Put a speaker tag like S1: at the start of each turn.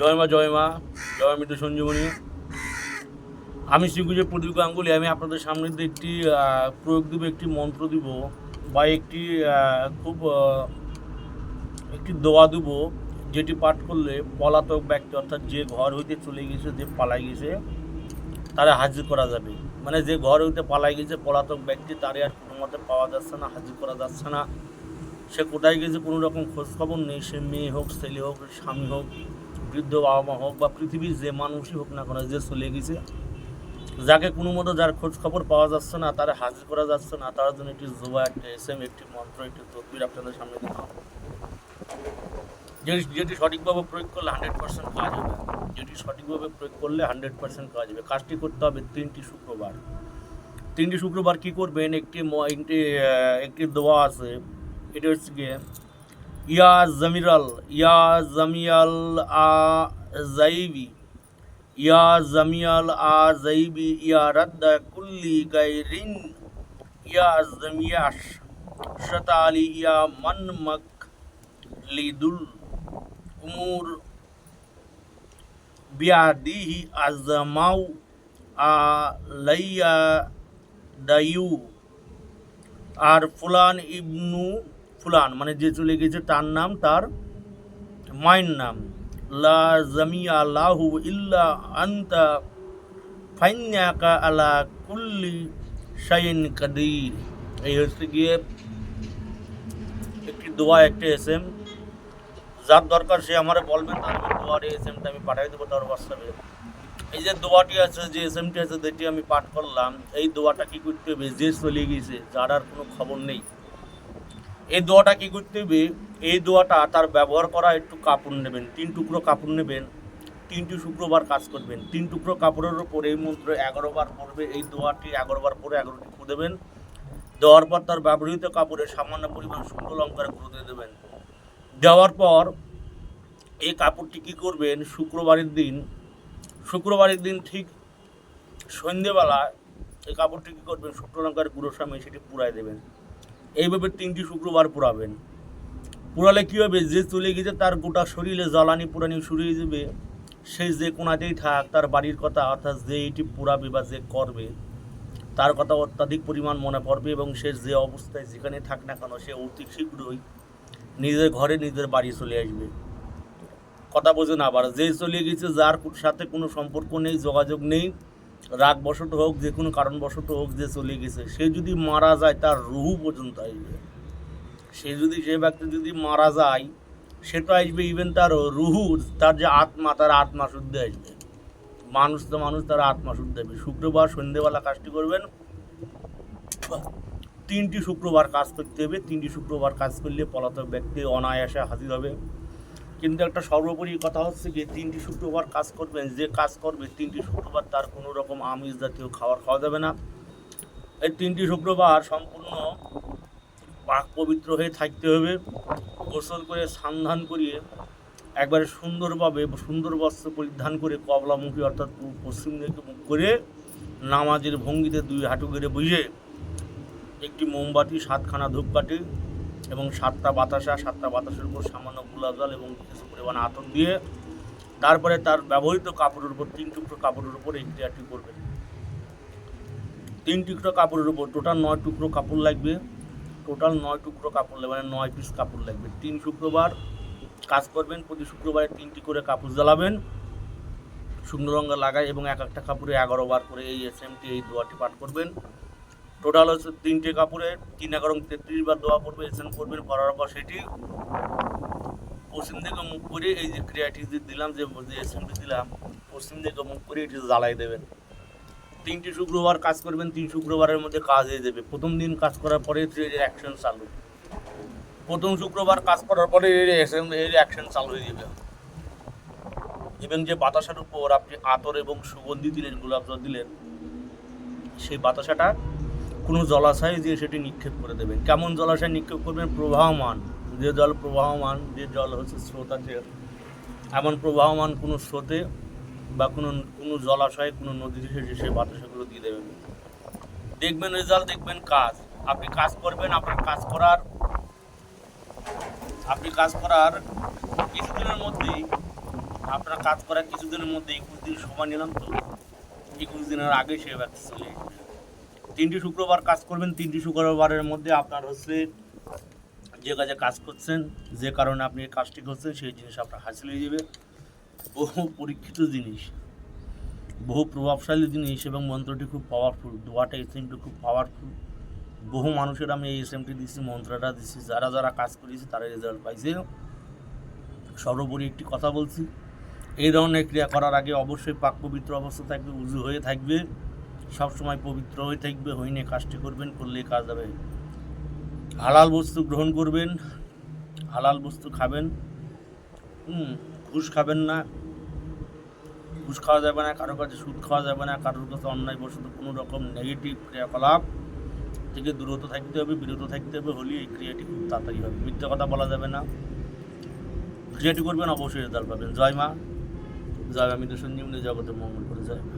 S1: জয় মা জয় মা, জয় মৃত সঞ্জীবনী। আমি শ্রীগুজের প্রদীপ গাঙ্গুলি, আমি আপনাদের সামনে একটি প্রয়োগ দেবো, একটি মন্ত্র দিব, বা একটি খুব একটি দোয়া দিব, যেটি পাঠ করলে পলাতক ব্যক্তি, অর্থাৎ যে ঘর হইতে চলে গেছে যে পালাই গেছে তারা হাজির করা যাবে। মানে যে ঘর হইতে পালাই গেছে পলাতক ব্যক্তি, তারে আর কোনো মতে পাওয়া যাচ্ছে না, হাজির করা যাচ্ছে না। সে কোথায় গেছে কোনো রকম খোঁজখবর নেই, সে মেয়ে হোক, ছেলে হোক, স্বামী হোক বৃদ্ধ বাবা মা হোক বা পৃথিবীর যে মানুষই হোক না কেন যে চলে গেছে, যাকে কোনো মতো যার খোঁজ খবর পাওয়া যাচ্ছে না, তারা হাজির করা যাচ্ছে না, তার জন্য একটি জোয়া একটি এস এম একটি মন্ত্র, একটি তদবির আপনাদের সামনে দিতে হবে। যেটি যেটি সঠিকভাবে প্রয়োগ করলে হান্ড্রেড পার্সেন্ট কাজ হবে। যেটি সঠিকভাবে প্রয়োগ করলে হান্ড্রেড পার্সেন্ট কাজ হবে। কাজটি করতে হবে তিনটি শুক্রবার। তিনটি শুক্রবার কী করবেন? একটি একটি একটি দোয়া আছে। এটা হচ্ছে গিয়ে ইয়া জামিরাল ইয়া জামিয়াল আ জাইবি ইয়া জামিয়াল আ জাইবি ইয়া রাদ্দা কুল্লি গাইরিন ইয়া জামিয়াস শতালি ইয়া মান মক লিদুল উমুর বিয়াদিহি আজমাউ আলাইয়া দায়ু আর ফুলান ইবনু ফুলান মানে যে চলে গেছে তার নাম, তার মায়ের নাম। লা জামিয়া লাহু ইল্লা আন্তা ফাইন্যাকা আলা কুল্লি শাইন কাদির। এই হচ্ছে গিয়ে একটি দোয়া, একটা এস এম যার দরকার সে আমারে বলবেন তার দোয়ার এস এমটা আমি পাঠিয়ে দেবো তার হোয়াটসঅ্যাপে। এই যে দোয়াটি আছে, যে এস এমটি আছে যেটি আমি পাঠ করলাম। এই দোয়াটা কি করতে হবে? যে চলে গিয়েছে যার আর কোনো খবর নেই। এই দোয়াটা কি করতে হবে? এই দোয়াটা তার ব্যবহার করা একটু কাপড় নেবেন, তিন টুকরো কাপড় নেবেন, তিনটি শুক্রবার কাজ করবেন। তিন টুকরো কাপড়ের উপর এই মন্ত্র এগারো বার পড়বে, এই দোয়াটি এগারো বার পরে এগারোটি ফু দেবেন। দেওয়ার পর তার ব্যবহৃত কাপড়ে সামান্য পরিমাণ শুকনো লঙ্কার গুঁড়ো দিয়ে দেবেন। দেওয়ার পর এই কাপড়টি কী করবেন? শুক্রবারের দিন শুক্রবারের দিন ঠিক সন্ধেবেলা এই কাপড়টি কী করবেন? শুকনো লঙ্কার গুঁড়োর সামনে সেটি পুরাই দেবেন। এইভাবে তিনটি শুক্রবার পুরাবেন। পুরালে কী হবে? যে চলে গেছে তার গোটা শরীরে জ্বালানি পুরানি শুরু হয়ে যাবে সে যে কোনাতেই থাক, তার বাড়ির কথা, অর্থাৎ যে এটি পুরাবে বা যে করবে, তার কথা অত্যাধিক পরিমাণ মনে পড়বে এবং সে যে অবস্থায় যেখানে থাক না কেন, সে অতি শীঘ্রই নিজের ঘরে নিজের বাড়ি চলে আসবে। কথা বোঝেন আবার, যে চলে গেছে, যার সাথে কোনো সম্পর্ক নেই, যোগাযোগ নেই রাগ বশত হোক, যে কোনো কারণবশত হোক যে চলে গেছে, সে যদি মারা যায়, তার রুহু পর্যন্ত আসবে। সে যদি, সে ব্যক্তি যদি মারা যায়, সে তো আসবে ইভেন তার রুহু, তার যে আত্মা, তার আত্মা শুদ্ধ আসবে। মানুষ তো মানুষ, তার আত্মা শুদ্ধ হবে শুক্রবার সন্ধেবেলা কাজটি করবেন। তিনটি শুক্রবার কাজ করতে হবে। তিনটি শুক্রবার কাজ করলে পলাতক ব্যক্তি অনায়াসে হাজির হবে। কিন্তু একটা সর্বোপরি কথা হচ্ছে কি, তিনটি শুক্রবার কাজ করবেন, যে কাজ করবে তিনটি শুক্রবার তার কোনো রকম আমিষ জাতীয় খাবার খাওয়া যাবে না। এই তিনটি শুক্রবার সম্পূর্ণ পাক পবিত্র হয়ে থাকতে হবে। গোসল করে সান্ধান করিয়ে একবারে সুন্দরভাবে সুন্দর বস্ত্র পরিধান করে কবলামুখী অর্থাৎ পশ্চিম দিকে মুখ করে নামাজের ভঙ্গিতে দুই হাঁটু গেড়ে বুঝে একটি মোমবাতি, সাতখানা ধূপকাঠি এবং সাতটা বাতাসা, সাতটা বাতাসের উপর সামান্য গোলাপ জল এবং কিছু পরিমাণ আতর দিয়ে তারপরে তার ব্যবহৃত কাপড়ের উপর, তিন টুকরো কাপড়ের উপর এই ক্রিয়াটি করবেন তিন টুকরো কাপড়ের উপর টোটাল নয় টুকরো কাপড় লাগবে। টোটাল নয় টুকরো কাপড় লাগবে মানে নয় পিস কাপড় লাগবে। তিন শুক্রবার কাজ করবেন, প্রতি শুক্রবারে তিনটি করে কাপড় জ্বালাবেন। শুকনো রঙা লাগায় এবং এক একটা কাপড়ে এগারো বার করে এই এস এমটি এই দোয়াটি পাঠ করবেন। টোটাল হচ্ছে তিনটে কাপড়ে তিন এগারো তেত্রিশ বার দোয়া পড়বে এম করবেন করার পর সেটি পশ্চিম দিকে মুখ করে এই যে ক্রিয়াটি যে দিলাম, যে এস দিলাম, পশ্চিম দিকে মুখ করে এটি জ্বালাই দেবেন। তিনটি শুক্রবার কাজ করবেন, তিন শুক্রবারের মধ্যে কাজ হয়ে যাবে। প্রথম দিন কাজ করার পরে এর অ্যাকশন চালু। প্রথম শুক্রবার কাজ করার পরে এর এর অ্যাকশন চালু হয়ে যাবে। এবং যে বাতাসার উপর আপনি আতর এবং সুগন্ধি দিলেন, গোলাপ জল দিলেন, সেই বাতাসাটা কোনো জলাশয়ে দিয়ে সেটি নিক্ষেপ করে দেবেন। কেমন জলাশয়ে নিক্ষেপ করবেন? প্রবাহমান। যে জল প্রবাহমান, যে জল হচ্ছে স্রোত আছে, এমন প্রবাহমান কোনো স্রোতে বা কোনো কোনো জলাশয়ে, কোনো নদীতে সেটি, সে- বাতাসাগুলো দিয়ে দেবেন। দেখবেন রেজাল্ট দেখবেন কাজ। আপনি কাজ করবেন, আপনার কাজ করার, আপনি কাজ করার কিছুদিনের মধ্যেই, আপনার কাজ করার কিছুদিনের মধ্যে একুশ দিন সময় নিলাম তো। একুশ দিনের আগে সে ব্যক্তি চলে। তিনটি শুক্রবার কাজ করবেন। তিনটি শুক্রবারের মধ্যে আপনার হচ্ছে যে কাজে কাজ করছেন, যে কারণে আপনি কাজটি করছেন, সেই জিনিস আপনার হাসিল হয়ে যাবে। বহু পরীক্ষিত জিনিস, বহু প্রভাবশালী জিনিস এবং মন্ত্রটি খুব পাওয়ারফুল দোয়াটা এসএমটি খুব পাওয়ারফুল বহু মানুষের আমি এই এসএমটি দিচ্ছি মন্ত্রটা দিচ্ছি যারা যারা কাজ করেছে তারা রেজাল্ট পাইছে। সর্বোপরি একটি কথা বলছি, এই ধরনের ক্রিয়া করার আগে অবশ্যই পাক পবিত্র অবস্থা থাকবে, উজু হয়ে থাকবে। সবসময় পবিত্র হয়ে থাকবে, হইনে কাজটি করবেন করলে কাজ হবে। হালাল বস্তু গ্রহণ করবেন, হালাল বস্তু খাবেন ঘুষ খাবেন না। ঘুষ খাওয়া যাবে না কারোর কাছে সুদ খাওয়া যাবে না, কারোর কাছে অন্যায় বসত কোনো রকম নেগেটিভ ক্রিয়াকলাপ থেকে দূরত থাকতে হবে, বিরত থাকতে হবে হলে এই ক্রিয়াটি খুব তাড়াতাড়ি হবে। মিথ্যা কথা বলা যাবে না। ক্রিয়াটি করবেন, অবশ্যই রেজাল্ট পাবেন। জয় মা। জয় আমি তো সঞ্জীবনী জগতে মঙ্গল করে জয় মা।